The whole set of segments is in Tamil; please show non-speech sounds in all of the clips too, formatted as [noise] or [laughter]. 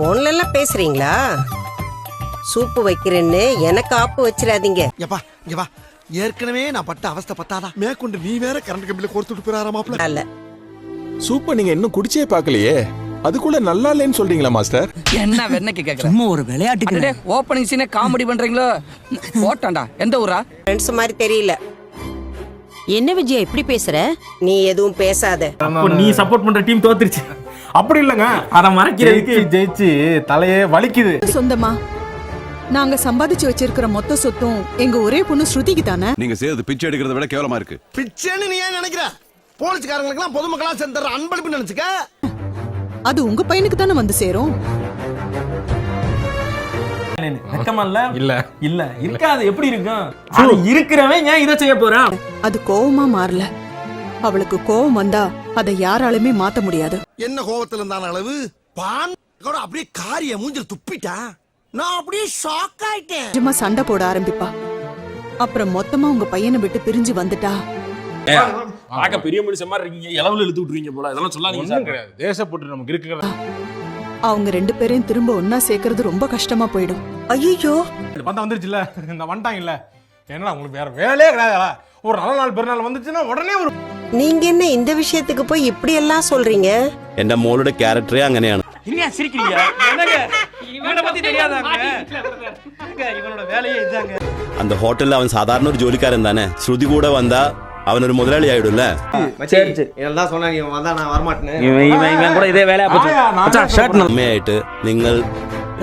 போன்ல எல்லாம் பேசுறீங்களா? சூப்பு வைக்கிறேன்னு எனக்கு ஆப்பு வச்சிடாதீங்க. எப்பா இங்க வா. ஏற்கனவே நான் பட்ட அவஸ்தை பத்தாதா? மேற்கொண்டு நீ வேற கரண்ட் கம்பியில கோர்த்துட்டு போயிடாரா மாப்பிள்ள? அல்ல சூப்பர் நீங்க இன்னும் குடிச்சே பார்க்கலையே. அதுக்குள்ள நல்லா இல்லைன்னு சொல்றீங்களா மாஸ்டர்? என்ன வெண்ணைக்கு கேக்குற சும்மா ஒரு விளையாட்டுக்கு ஓப்பனிங் சீனே காமெடி பண்றீங்களோ? போட்டான்டா. எந்த ஊரா? ஃப்ரெண்ட்ஸ் மாதிரி தெரியல. என்ன விஜயா இப்படி பேசுற? நீ எதுவும் பேசாத. அப்போ நீ சப்போர்ட் பண்ற டீம் தோத்துருச்சு. அப்படி இல்லைங்க. அதை மறைக்கிறதுக்கு. ஜெயிச்சு தலையே வலிக்குது. சொந்தமா நாங்க சம்பாதிச்சு வச்சிருக்கிற மொத்த சொத்தும் எங்க ஒரே பொண்ணு ஸ்ருதிக்கு தானே? நீங்க செய்யறது பிச்சை எடுக்கிறத விட கேவலமா இருக்கு. பிச்சைன்னு நீ ஏன் நினைக்கிற? போலீஸ்காரங்களுக்கெல்லாம் பொதுமக்களா சென்ற அன்பளிப்பு நினைச்சுக்க? அது உங்க பையனுக்கு தானே வந்து சேரும். வெக்கமா இல்ல? இல்ல. இல்ல. இருக்காது எப்படி இருக்கும்? அது இருக்கிறவன் ஏன் இதை செய்ய போறான்? அது கோவமா மாறல. அவளுக்கு கோவம் வந்தா அதை யாராலுமே மாத்த முடியாது. என்ன கோவத்துல இருந்தான அளவு? பான் கூட அப்படியே காரிய மூஞ்சில் துப்பிட்டா? நான் அப்படியே ஷாக் ஆயிட்டேன். நிஜமா சண்டை போட ஆரம்பிப்பா. அப்புறம் மொத்தமா உங்க பையனை விட்டு பிரிஞ்சு வந்துட்டா. பார்க்க பெரிய மனுஷன் மாதிரி இருக்கீங்க. இளவுல இழுத்து விட்டுருவீங்க போல. இதெல்லாம் சொல்லாதீங்க சார். கிடையாது. தேசப்பட்டு நமக்கு இருக்கிற அவங்க ரெண்டு பேரையும் திரும்ப ஒன்னா சேர்க்கறது ரொம்ப கஷ்டமா போயிடும். ஐயோ பார்த்தா வந்துருச்சுல்ல. இந்த வந்துட்டாங்கல்ல என்னடா உங்களுக்கு வேற வேலையே கிடையாதா ஒரு நல்ல நாள் பெருநாள் வந்துச்சுன்னா உடனே ஒரு நீங்க என்ன இந்த விஷயத்துக்கு போய் இப்படி எல்லாம் சொல்றீங்க എന്റെ മോളുടെ ക്യാരക്ടറേ അങ്ങനെയാണ് இல்லையா சிரிக்கிறீங்க என்னங்க இவனை பத்தி தெரியாதாங்க இவனோட வேலையே இதாங்க அந்த ഹോട്ടലിൽ അവൻ സാധാരണ ഒരു ജോലിക്കാരൻ തന്നെ ശ്രുതി കൂടെ വന്നാ അവനൊരു മുതലാളി ആയിടുല്ലേ சரி இதெல்லாம் சொன்னாங்க இவன் வந்தா நான் வரமாட்டேன்னு இவன் இவன் இவன் கூட இதே வேலையா போச்சு ஆயா, நான் மச்சான், shirt நல்லா- അമ്മയായിട്ട് നിങ്ങൾ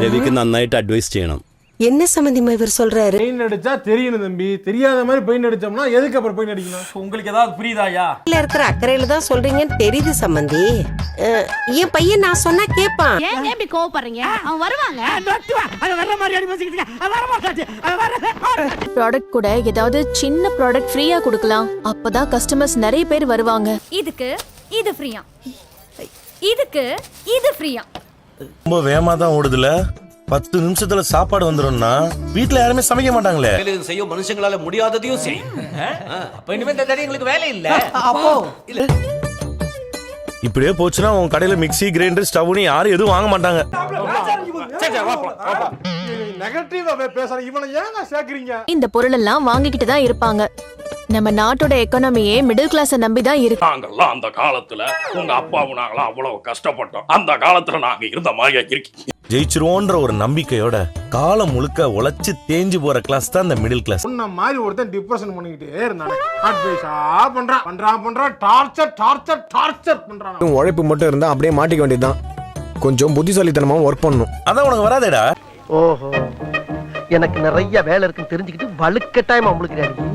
രവിക്ക് നന്നായിട്ട് അഡ്വൈസ് ചെയ്യണം என்ன சம்பந்திமா இவர் சொல்றாரு? பெயிண்ட் அடிச்சா தெரியணும் தம்பி. தெரியாத மாதிரி பெயிண்ட் அடிச்சோம்னா எதுக்கு அப்புறம் பெயிண்ட் அடிக்கணும்? உங்களுக்கு ஏதாவது புரியுதாயா இல்ல இருக்கிற அக்கறையில தான் சொல்றீங்கன்னு தெரியுது சம்பந்தி. அஹ், என் பையன் நான் சொன்னா கேட்பான் ஏன் இப்படி கோவப்படுறீங்க? அவன் வருவாங்க. ப்ராடக்ட் கூட ஏதாவது சின்ன ப்ராடக்ட் ஃப்ரீயா கொடுக்கலாம். அப்பதான் கஸ்டமர்ஸ் நிறைய பேர் வருவாங்க. இதுக்கு இது ஃப்ரீயா இதுக்கு இது ஃப்ரீயா ரொம்ப வேகமா தான் ஓடுதுல. பத்து நிமிஷத்துல சாப்பாடு வந்துடும்னா வீட்டுல யாருமே சமைக்க மாட்டாங்களே. செய்யும் மனுஷங்களால முடியாததையும் செய்யும் அப்ப இனிமே இந்த தடவை எங்களுக்கு வேலை இல்ல. [laughs] அப்போ? இப்படியே போச்சுன்னா உன் கடையில மிக்ஸி கிரைண்டர் ஸ்டவ்னு யாரும் எதுவும் வாங்க மாட்டாங்க. நெகட்டிவா பேசுற இவனை ஏங்க சேர்க்கறீங்க? இந்த பொருள் எல்லாம் வாங்கிக்கிட்டு தான் இருப்பாங்க. நம்ம நாட்டோட எக்கானமியே மிடில் கிளாஸ நம்பி தான் இருக்கு. நாங்கெல்லாம் அந்த காலத்துல உங்க அப்பாவும் நாங்களாம் அவ்வளவு கஷ்டப்பட்டோம். அந்த காலத்துல நாங்க இருந்த மாதிரியா இருக்கீங்க. ஜெயிச்சிருவோன்ற ஒரு நம்பிக்கையோட காலம் முழுக்க உழைச்சு தேஞ்சு போற கிளாஸ் தான் இந்த மிடில் கிளாஸ் உன்ன மாதிரி ஒருத்தன் டிப்ரெஷன் பண்ணிக்கிட்டே இருந்தானே. அட்வைஸா பண்றான். பண்றான் பண்றான். டார்ச்சர் டார்ச்சர் டார்ச்சர் பண்றான் உழைப்பு மட்டும் இருந்தா அப்படியே மாட்டிக்க வேண்டியதுதான். கொஞ்சம் புத்திசாலித்தனமா ஒர்க் பண்ணணும். அதான் உனக்கு வராதேடா. ஓஹோ. எனக்கு நிறைய வேலை இருக்குன்னு தெரிஞ்சுக்கிட்டு வலுக்கட்டாயமா உங்களுக்கு